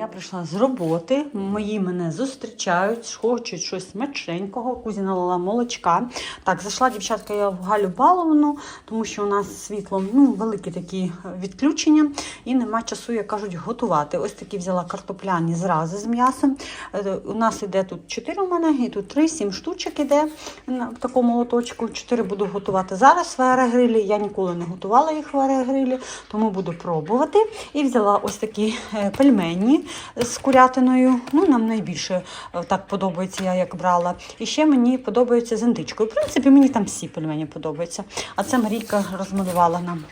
Я прийшла з роботи. Мої мене зустрічають, хочуть щось смачненького. Кузі налила молочка. Так, зайшла дівчатка я в Галю Баловну, тому що у нас з світлом ну, великі такі відключення і нема часу, як кажуть, готувати. Ось такі взяла картопляні зрази з м'ясом. Е, У нас іде тут 4 у мене, і тут 3, 7 штучок іде в такому лоточку. 4 буду готувати зараз в аерогрилі. Я ніколи не готувала їх в аерогрилі, тому буду пробувати. І взяла ось такі е, пельмені з курятиною. Ну, нам найбільше е, так подобається, я як брала. І ще мені подобається з індичкою. В принципі, мені там всі пельмені подобаються. А це Марійка розмалювала нам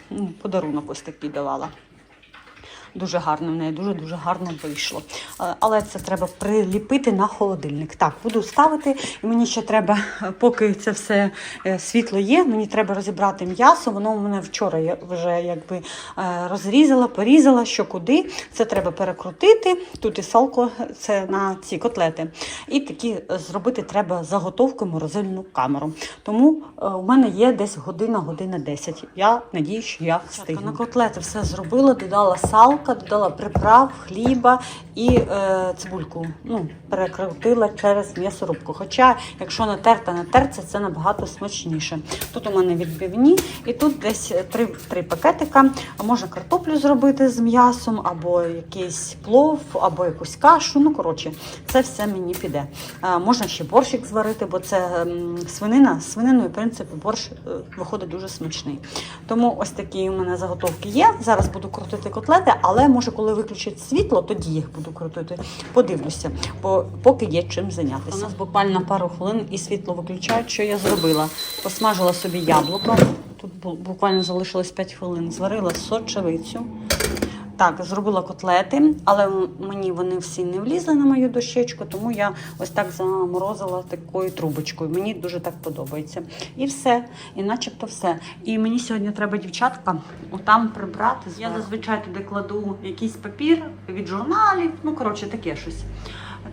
подарунок ось такий давала. Дуже гарно в неї, дуже-дуже гарно вийшло. Е, Але це треба приліпити на холодильник. Так, буду ставити. І мені ще треба, поки це все е, світло є, мені треба розібрати м'ясо. Воно у мене вчора я вже якби е, розрізала, порізала, що куди. Це треба перекрутити. Тут і салко, це на ці котлети. І такі зробити треба заготовку морозильну камеру. Тому у мене є десь година, година 10. Я надію, що я встигну. На котлети все зробила, додала салка, додала приправ, хліба і е, цибульку. Ну, перекрутила через м'ясорубку. Хоча, якщо натерта на терці, це набагато смачніше. Тут у мене відбивні, і тут десь три, три пакетика. Можна картоплю зробити з м'ясом, або якийсь плов, або якусь кашу. Ну, коротше, це все мені піде. Е, можна ще борщик зварити, бо це ем, свинина. З свининою, в принципі, борщ е, виходить дуже смачний. Тому ось такі у мене заготовки є. Зараз буду крутити котлети, але може, коли виключать світло, тоді їх буду крутити. Подивлюся, бо поки є чим зайнятися. У нас буквально пару хвилин і світло виключають. Що я зробила? Посмажила собі яблуко. Тут бу- буквально залишилось 5 хвилин. Зварила сочевицю. Так, зробила котлети, але мені вони всі не влізли на мою дощечку, тому я ось так заморозила такою трубочкою. Мені дуже так подобається. І все, і начебто все. І мені сьогодні треба дівчатка отам прибрати. Я зазвичай туди кладу якийсь папір від журналів, ну коротше, таке щось.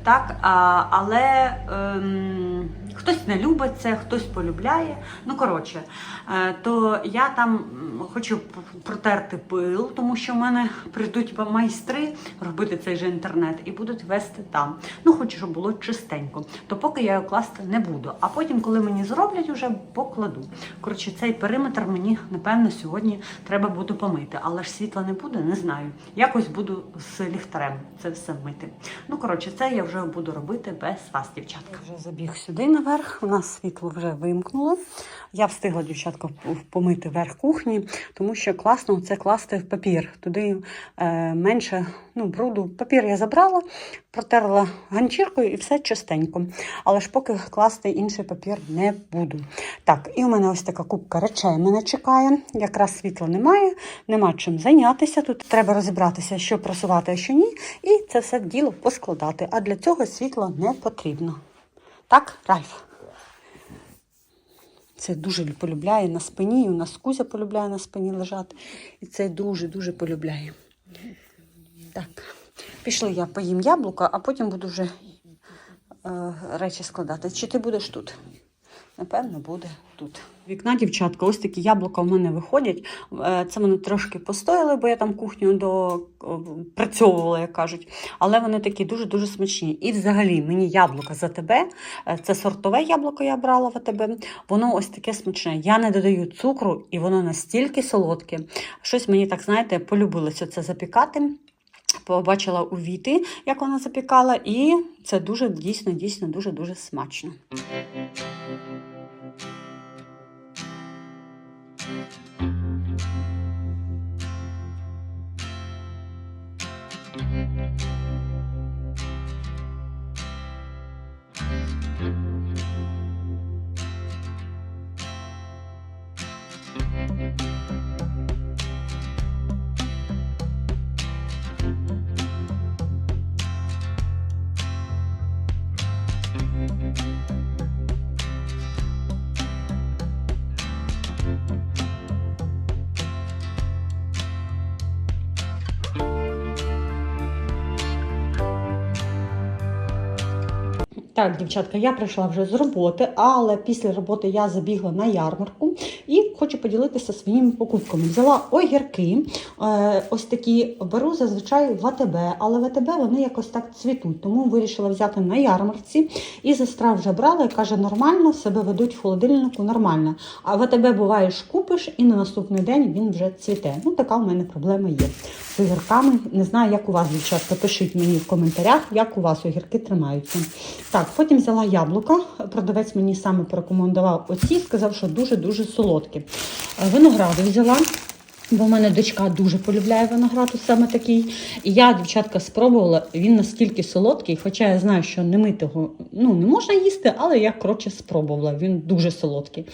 Так, а, але ем, хтось не любить це, хтось полюбляє. Ну, коротше, е, то я там хочу протерти пил, тому що в мене прийдуть майстри робити цей же інтернет і будуть вести там. Ну, хочу, щоб було чистенько. То поки я його класти не буду. А потім, коли мені зроблять, уже покладу. Коротше, цей периметр мені, напевно, сьогодні треба буде помити. Але ж світла не буде, не знаю. Якось буду з ліхтарем це все мити. Ну, коротше, це я вже буду робити без вас, дівчатка. Я вже забіг сюди наверх. У нас світло вже вимкнуло. Я встигла, дівчатка, помити верх кухні, тому що класно це класти в папір. Туди е, менше ну, бруду. Папір я забрала, протерла ганчіркою і все чистенько. Але ж поки класти інший папір не буду. Так, і у мене ось така кубка речей мене чекає. Якраз світла немає, нема чим зайнятися. Тут треба розібратися, що просувати, а що ні, і це все діло поскладати. А для цього світло не потрібно. Так, Ральф? Це дуже полюбляє на спині, і у нас Кузя полюбляє на спині лежати. І це дуже-дуже полюбляє. Так, пішли я поїм яблука, а потім буду вже е, речі складати. Чи ти будеш тут? Напевно, буде тут. Вікна, дівчатка, ось такі яблука в мене виходять. Е, Це вони трошки постояли, бо я там кухню допрацьовувала, як кажуть. Але вони такі дуже-дуже смачні. І взагалі мені яблука за тебе. е, Це сортове яблуко я брала в АТБ. Воно ось таке смачне. Я не додаю цукру, і воно настільки солодке. Щось мені так, знаєте, полюбилося це запікати. Побачила у Віти, як вона запікала, і це дуже дійсно, дійсно, дуже дуже смачно. Так, дівчатка, я прийшла вже з роботи, але після роботи я забігла на ярмарку. І хочу поділитися своїми покупками. Взяла огірки, е, ось такі беру зазвичай в АТБ, але в АТБ вони якось так цвітуть, тому вирішила взяти на ярмарці. І сестра вже брала і каже, нормально, себе ведуть в холодильнику нормально. А в АТБ буваєш, купиш, і на наступний день він вже цвіте. Ну, така у мене проблема є з огірками. Не знаю, як у вас, дівчатка, пишіть мені в коментарях, як у вас огірки тримаються. Так, потім взяла яблука. Продавець мені саме порекомендував оці, сказав, що дуже-дуже солодкі. Е, Виногради взяла. Бо в мене дочка дуже полюбляє виноград, саме такий. І я, дівчатка, спробувала, він настільки солодкий, хоча я знаю, що не митого ну, не можна їсти, але я коротше спробувала. Він дуже солодкий.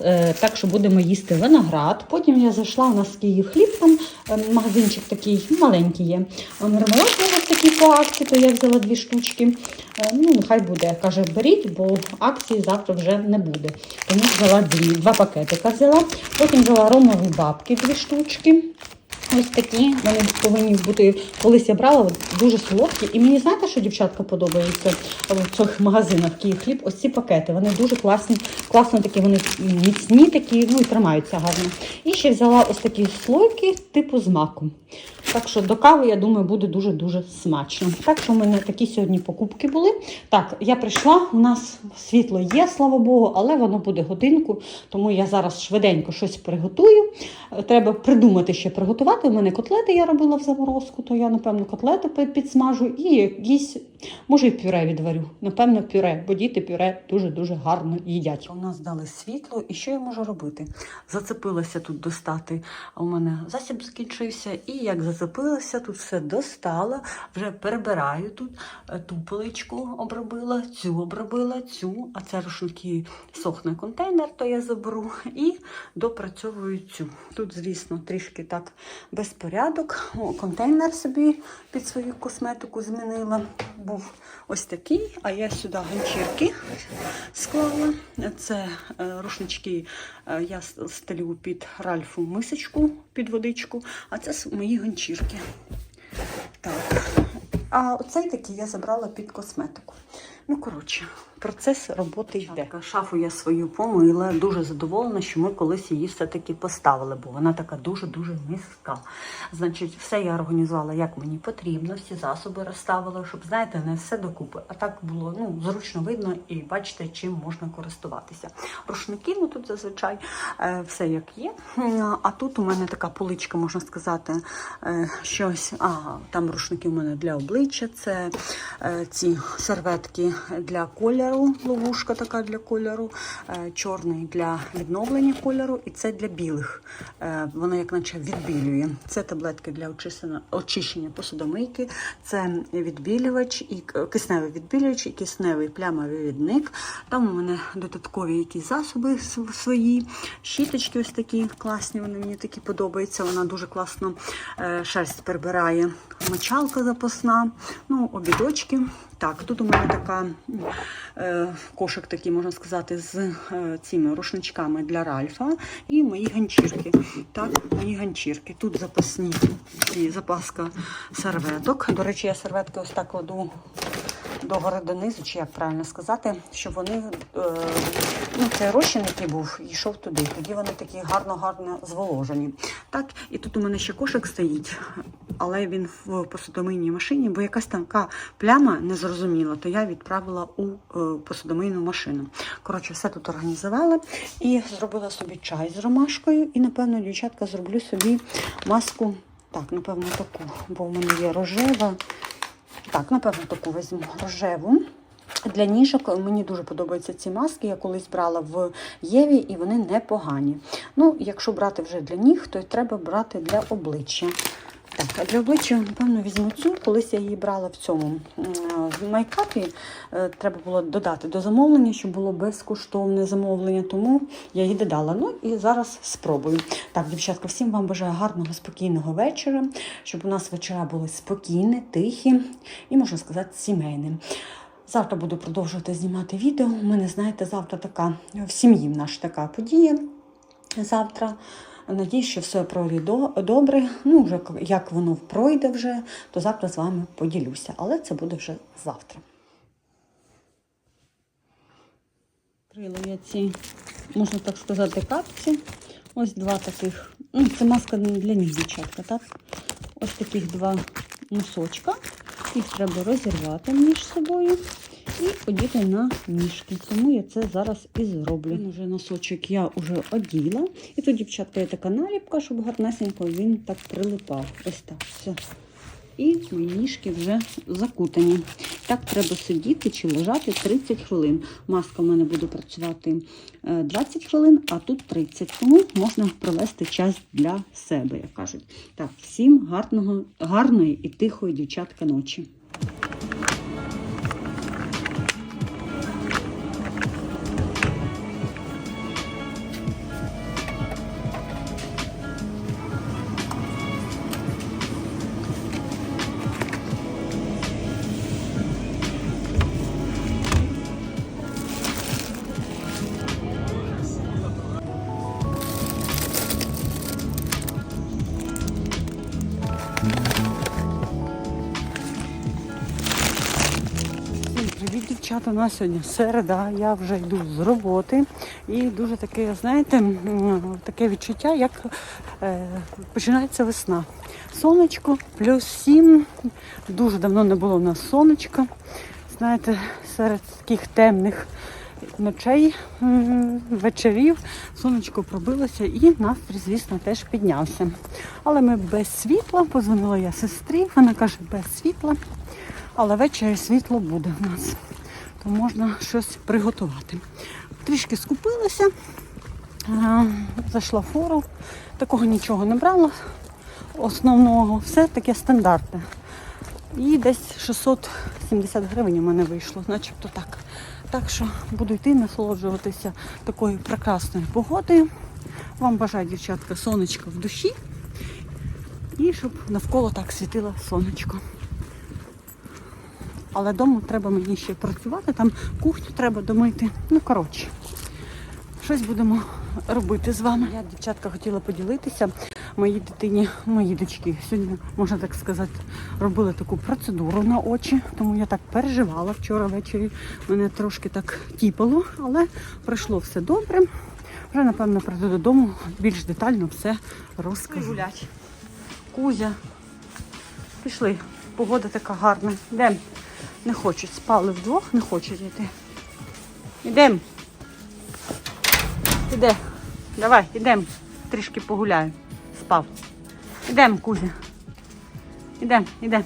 Е, так що будемо їсти виноград. Потім я зайшла у нас Київ хліб, там е, магазинчик такий маленький є. Мармелад у нас такий по акції, то я взяла дві штучки. Е, ну, нехай буде. Каже, беріть, бо акції завтра вже не буде. Тому взяла дві, два пакетика взяла. Потім взяла ромові бабки, дві штучки. Ось такі, вони повинні бути, колись я брала, дуже солодкі. І мені знаєте, що дівчатка подобається в цих магазинах хліб? Ось ці пакети. Вони дуже класні, класно такі, вони міцні такі, ну і тримаються гарно. І ще взяла ось такі слойки типу з маком. Так що до кави, я думаю, буде дуже-дуже смачно. Так що в мене такі сьогодні покупки були. Так, я прийшла, у нас світло є, слава Богу, але воно буде годинку, тому я зараз швиденько щось приготую. Треба придумати ще приготувати. У мене котлети я робила в заморозку, то я, напевно, котлети підсмажу і якісь, може, і пюре відварю. Напевно, пюре, бо діти пюре дуже-дуже гарно їдять. У нас дали світло, і що я можу робити? Зацепилася тут достати. У мене засіб закінчився, і як зацепилася, тут все достала, вже перебираю тут е, ту поличку обробила, цю обробила, цю, а це рушники сохне контейнер, то я заберу і допрацьовую цю. Тут, звісно, трішки так безпорядок. О, контейнер собі під свою косметику змінила. Був ось такий, а я сюди ганчірки склала. Це е, рушнички е, я стелю під Ральфу мисочку під водичку, а це мої ганчірки. Так. А оцей такий я забрала під косметику. Ну, коротше, процес роботи йде. Шафу я свою помила, дуже задоволена, що ми колись її все-таки поставили, бо вона така дуже-дуже низька. Значить, все я організувала, як мені потрібно, всі засоби розставила, щоб, знаєте, не все докупи. А так було ну, зручно видно і бачите, чим можна користуватися. Рушники, ну тут зазвичай е, все як є. А тут у мене така поличка, можна сказати, е, щось. Ага, там рушники у мене для обличчя, це е, ці серветки для кольору, ловушка така для кольору, е, чорний для відновлення кольору, і це для білих. Е, Воно як наче відбілює. Це таблетки для очищення, посудомийки, це відбілювач і кисневий відбілювач і кисневий плямовий відник. Там у мене додаткові якісь засоби свої, щіточки ось такі класні, вони мені такі подобаються. Вона дуже класно е, шерсть прибирає. Мочалка запасна, ну, обідочки. Так, тут у мене така е, кошик такий, можна сказати, з е, цими рушничками для Ральфа і мої ганчірки. Так, мої ганчірки. Тут запасні і запаска серветок. До речі, я серветки ось так кладу догори донизу, чи як правильно сказати, щоб вони, е, ну, цей розчин, який був, йшов туди. Тоді вони такі гарно-гарно зволожені. Так, і тут у мене ще кошик стоїть, але він в посудомийній машині, бо якась така пляма незрозуміла, то я відправила у е, посудомийну машину. Коротше, все тут організувала і зробила собі чай з ромашкою. І, напевно, дівчатка, зроблю собі маску. Так, напевно, таку, бо в мене є рожева. Так, напевно, таку візьму рожеву. Для ніжок мені дуже подобаються ці маски. Я колись брала в Єві і вони непогані. Ну, якщо брати вже для ніг, то й треба брати для обличчя. Так, а для обличчя, напевно, візьму цю. Колись я її брала в цьому в майкапі. Е, Треба було додати до замовлення, щоб було безкоштовне замовлення, тому я її додала. Ну і зараз спробую. Так, дівчатка, всім вам бажаю гарного, спокійного вечора, щоб у нас вечора були спокійні, тихі і, можна сказати, сімейні. Завтра буду продовжувати знімати відео. У мене, знаєте, завтра така в сім'ї в нас така подія. Завтра. Надіюсь, що все пройде добре. Ну, вже як воно пройде вже, то завтра з вами поділюся. Але це буде вже завтра. Крила я ці можна так сказати, капці. Ось два таких. Ну, це маска для них, дівчатка, так? Ось таких два носочка. Їх треба розірвати між собою і одіти на ніжки. Тому я це зараз і зроблю. Він уже носочок я вже оділа. І тут, дівчатка, є така наліпка, щоб гарнесенько він так прилипав. Ось так. Все. І мої ніжки вже закутані. Так треба сидіти чи лежати 30 хвилин. Маска в мене буде працювати е, 20 хвилин, а тут 30. Тому можна провести час для себе, як кажуть. Так, всім гарного, гарної і тихої дівчатка ночі. Дівчата. У нас сьогодні середа. Я вже йду з роботи. І дуже таке, знаєте, таке відчуття, як е, починається весна. Сонечко, плюс сім. Дуже давно не було в нас сонечка. Знаєте, серед таких темних ночей, вечорів сонечко пробилося і настрій, звісно, теж піднявся. Але ми без світла, позвонила я сестрі, вона каже, без світла. Але ввечері світло буде в нас, можна щось приготувати. Трішки скупилася, е, зайшла в фору, такого нічого не брала. Основного, все таке стандартне. І десь 670 гривень у мене вийшло, начебто так. Так що буду йти насолоджуватися такою прекрасною погодою. Вам бажаю, дівчатка, сонечко в душі. І щоб навколо так світило сонечко. Але вдома треба мені ще працювати, там кухню треба домити. Ну, коротше, щось будемо робити з вами. Я, дівчатка, хотіла поділитися моїй дитині, моїй дочки. Сьогодні, можна так сказати, робили таку процедуру на очі, тому я так переживала вчора ввечері. Мене трошки так тіпало, але пройшло все добре. Вже, напевно, прийду додому, більш детально все розкажу. Гулять. Кузя, пішли. Погода така гарна. Йдемо. Не хочуть. Спали вдвох, не хочуть йти. Ідемо. Іде. Давай, ідемо. Трішки погуляємо. Спав. Ідемо, Кузя. Ідемо, ідемо.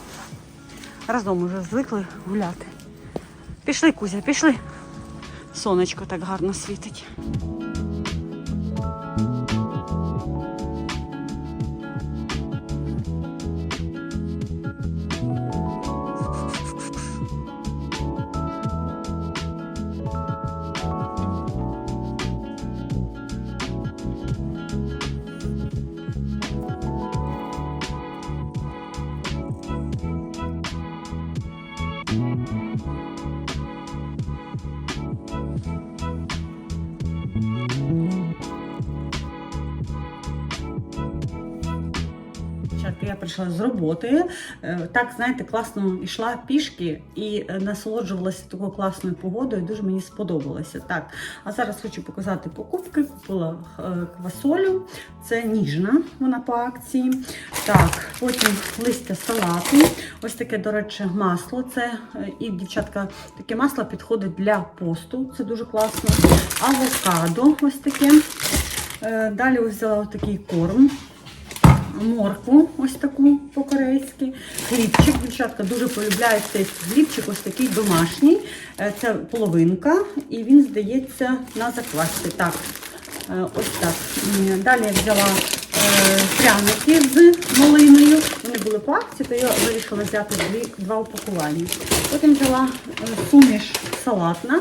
Разом уже звикли гуляти. Пішли, Кузя, пішли. Сонечко так гарно світить. Прийшла з роботи. Е, Так, знаєте, класно йшла пішки і е, насолоджувалася такою класною погодою. Дуже мені сподобалося. Так, а зараз хочу показати покупки. Купила е, квасолю. Це ніжна, вона по акції. Так, потім листя салату. Ось таке, до речі, масло. Це і дівчатка, таке масло підходить для посту. Це дуже класно. Авокадо, ось таке. Далі взяла такий корм моркву, ось таку по-корейськи. Хлібчик, дівчатка, дуже полюбляють цей хлібчик, ось такий домашній. Е, Це половинка, і він здається на заквасці. Так, е, ось так. Далі я взяла е, пряники з малиною. Вони були по акції, то я вирішила взяти дві, два упакування. Потім взяла суміш салатна.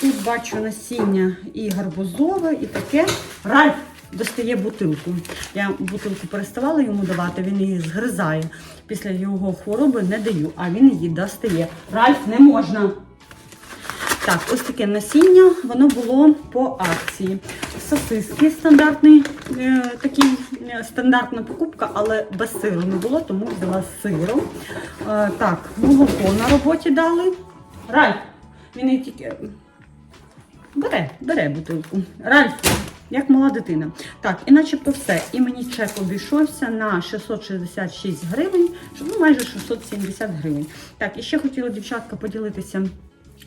Тут бачу насіння і гарбузове, і таке. Ральф! Достає бутилку. Я бутилку переставала йому давати, він її згризає. Після його хвороби не даю, а він її достає. Ральф, не можна. Так, ось таке насіння, воно було по акції. Сосиски стандартний, е, такий е, стандартна покупка, але без сиру не було, тому взяла з сиром. Е, так, молоко на роботі дали. Ральф, він і тільки. бере, бере бутилку. Ральф, як мала дитина. Так, і начебто все. І мені чек обійшовся на 666 гривень, ну майже 670 гривень. Так, і ще хотіла дівчатка поділитися.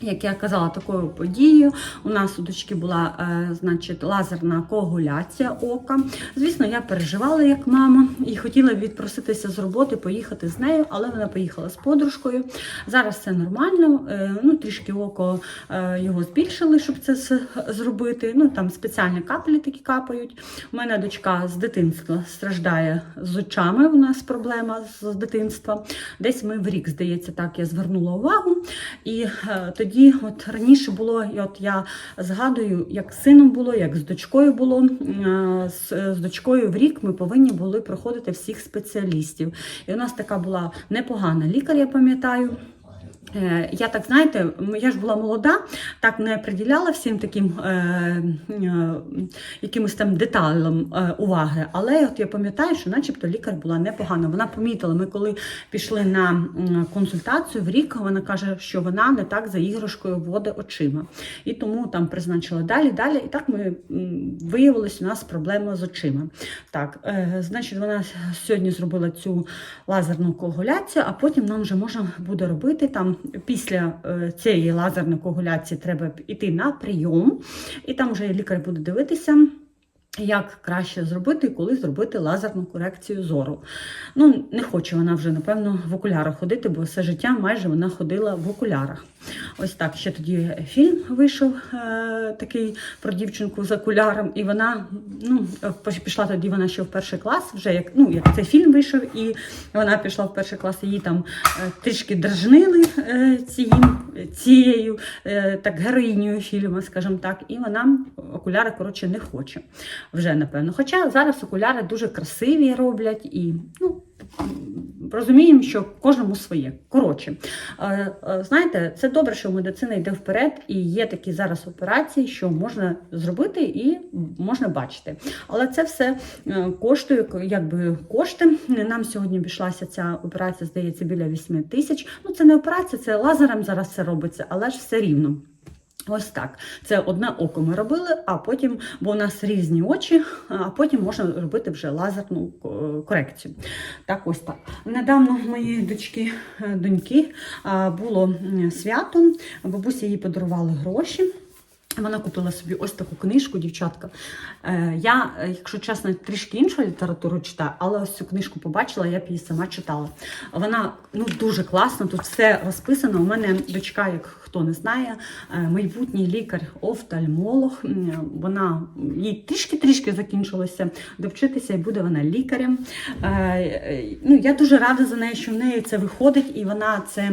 Як я казала, такою подією у нас у дочки була е, значить, лазерна коагуляція ока. Звісно, я переживала як мама і хотіла відпроситися з роботи, поїхати з нею, але вона поїхала з подружкою. Зараз все нормально. Е, ну, трішки око е, його збільшили, щоб це зробити. Ну там спеціальні каплі такі капають. У мене дочка з дитинства страждає з очами. У нас проблема з дитинства. Десь ми в рік, здається, так я звернула увагу. І е, тоді, от раніше було, і от я згадую, як з сином було, як з дочкою було. З, з дочкою в рік ми повинні були проходити всіх спеціалістів. І у нас така була непогана лікар, я пам'ятаю. Е, Я так знаєте, я ж була молода, так не приділяла всім таким е, е, якимось там деталям е, уваги. Але от я пам'ятаю, що начебто лікар була непогана. Вона помітила, ми коли пішли на консультацію в рік, вона каже, що вона не так за іграшкою водить очима. І тому там призначила далі, далі. І так ми виявилось, у нас проблема з очима. Так, е, значить, вона сьогодні зробила цю лазерну коагуляцію, а потім нам вже можна буде робити там після е, цієї лазерної коагуляції треба йти на прийом, і там вже лікар буде дивитися. Як краще зробити і коли зробити лазерну корекцію зору. Ну, не хоче вона вже, напевно, в окулярах ходити, бо все життя майже вона ходила в окулярах. Ось так. Ще тоді фільм вийшов е, такий про дівчинку з окуляром, і вона ну, пішла тоді вона ще в перший клас, вже як, ну, як цей фільм вийшов, і вона пішла в перший клас, її там е, трішки дражнили е, цією, цією так, героїнею фільму, скажімо так, і вона окуляри, коротше, не хоче вже, напевно. Хоча зараз окуляри дуже красиві роблять і, ну, розуміємо, що кожному своє. Коротше, е, е, знаєте, це добре, що медицина йде вперед, і є такі зараз операції, що можна зробити і можна бачити. Але це все е, коштує, якби кошти. Нам сьогодні обійшлася ця операція, здається, біля 8 тисяч. Ну, це не операція, це лазером зараз все робиться, але ж все рівно. Ось так. Це одне око ми робили, а потім, бо у нас різні очі, а потім можна робити вже лазерну е, корекцію. Так, ось так. Недавно в моєї дочки, е, доньки було свято, бабуся їй подарували гроші. Вона купила собі ось таку книжку, дівчатка. Е, я, е, якщо чесно, трішки іншу літературу читаю, але ось цю книжку побачила, я б її сама читала. Вона ну, дуже класна, тут все розписано. У мене дочка, як хто не знає, е, майбутній лікар-офтальмолог. Вона їй трішки-трішки закінчилося довчитися, і буде вона лікарем. Ну, я дуже рада за неї, що в неї це виходить, і вона це,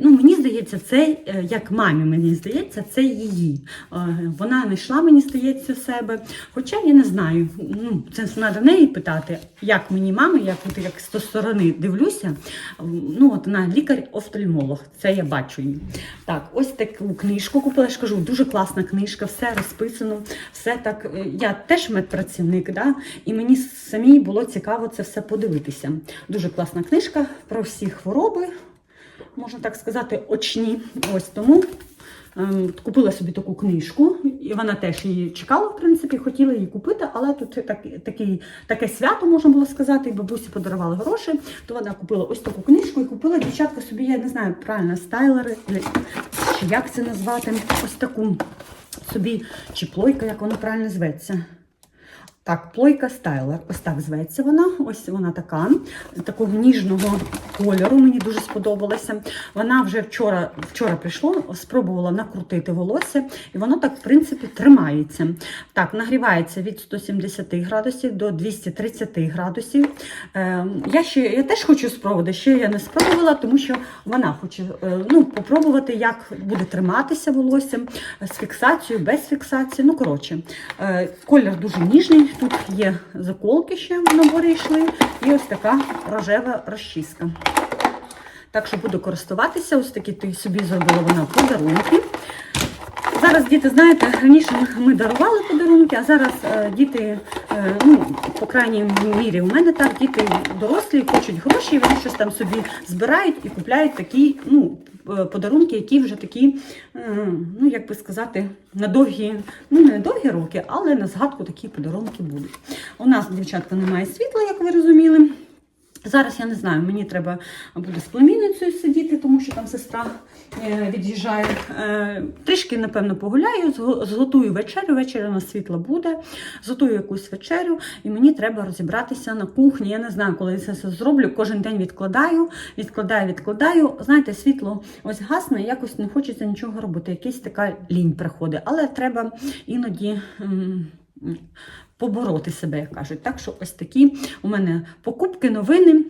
ну, мені здається, це як мамі, мені здається, це її. Е, Вона знайшла, мені здається, себе. Хоча я не знаю, ну, це треба неї питати, як мені мама, як, от, як з сторони дивлюся. Ну, от вона лікар-офтальмолог, це я бачу її. Так, ось таку книжку купила, я ж кажу, дуже класна книжка, все розписано, все так. е, Я теж медпрацівник, да? і мені самій було цікаво це все подивитися. Дуже класна книжка про всі хвороби, можна так сказати, очні. Ось тому. Ем, Купила собі таку книжку, і вона теж її чекала, в принципі, хотіла її купити, але тут так, такий, таке свято, можна було сказати, і бабусі подарували гроші, то вона купила ось таку книжку і купила дівчатка собі, я не знаю, правильно, стайлери, чи як це назвати, ось таку собі, чи плойка, як вона правильно зветься. Так, плойка стайлер. Ось так зветься вона. Ось вона така, такого ніжного кольору. Мені дуже сподобалася. Вона вже вчора вчора прийшла, спробувала накрутити волосся, і воно так, в принципі, тримається. Так, нагрівається від 170 градусів до 230 градусів. Е, я ще я теж хочу спробувати, ще я не спробувала, тому що вона хоче е, ну, попробувати, як буде триматися волосся з фіксацією, без фіксації. Ну, коротше, е, колір дуже ніжний. Тут є заколки ще в наборі йшли, і ось така рожева розчіска. Так що буду користуватися, ось такі ти собі зробила вона подарунки. Зараз діти, знаєте, раніше ми дарували подарунки, а зараз е, діти, е, ну, по крайній мірі, у мене так, діти дорослі хочуть гроші, вони щось там собі збирають і купляють такі, ну, подарунки, які вже такі, е, ну як би сказати, на довгі, ну не на довгі роки, але на згадку такі подарунки будуть. У нас, дівчатка, немає світла, як ви розуміли. Зараз я не знаю, мені треба буде з племінницею сидіти, тому що там сестра е, від'їжджає. Е, трішки, напевно, погуляю, зго- зготую вечерю. Вечеря на світла буде, зготую якусь вечерю, і мені треба розібратися на кухні. Я не знаю, коли я це все зроблю. Кожен день відкладаю, відкладаю, відкладаю. Знаєте, світло ось гасне, якось не хочеться нічого робити. Якась така лінь приходить. Але треба іноді. Побороти себе, як кажуть. Так що ось такі у мене покупки, новини.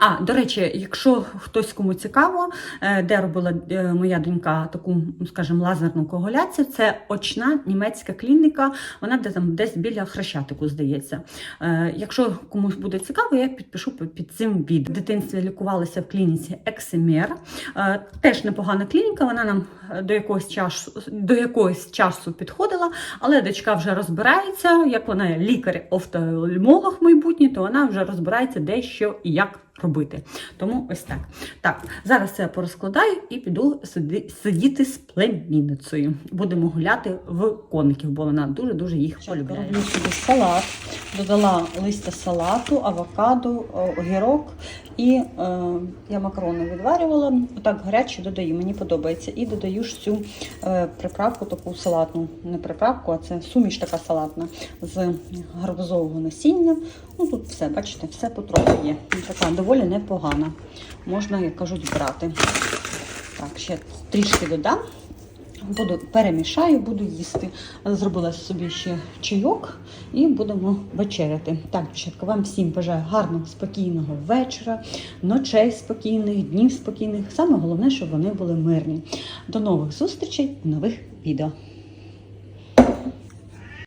А, до речі, якщо хтось кому цікаво, е, де робила е, моя донька таку, скажімо, лазерну коагуляцію, це очна німецька клініка, вона де там десь біля хрещатику, здається. Е, Якщо комусь буде цікаво, я підпишу під- цим відео. В дитинстві лікувалася в клініці Ексемер. Теж непогана клініка, вона нам до якогось часу, до якогось часу підходила, але дочка вже розбирається, як вона лікар-офтальмолог майбутній, то вона вже розбирається де що і як робити. Тому ось так. Так, зараз це я порозкладаю і піду сидіти з племінницею. Будемо гуляти в коників, бо вона дуже-дуже їх полюбляє. Собі салат, додала листя салату, авокадо, огірок і е, я макарони відварювала. Отак гаряче додаю, мені подобається. І додаю ж цю е, приправку, таку салатну, не приправку, а це суміш така салатна з гарбузового насіння. Ну тут все, бачите, все потроху є. Така доволі непогана. Можна, як кажуть, брати. Так, ще трішки додам. Буду перемішаю, буду їсти. Зробила собі ще чайок і будемо вечеряти. Так, дівчатка, вам всім бажаю гарного, спокійного вечора, ночей спокійних, днів спокійних. Саме головне, щоб вони були мирні. До нових зустрічей нових відео.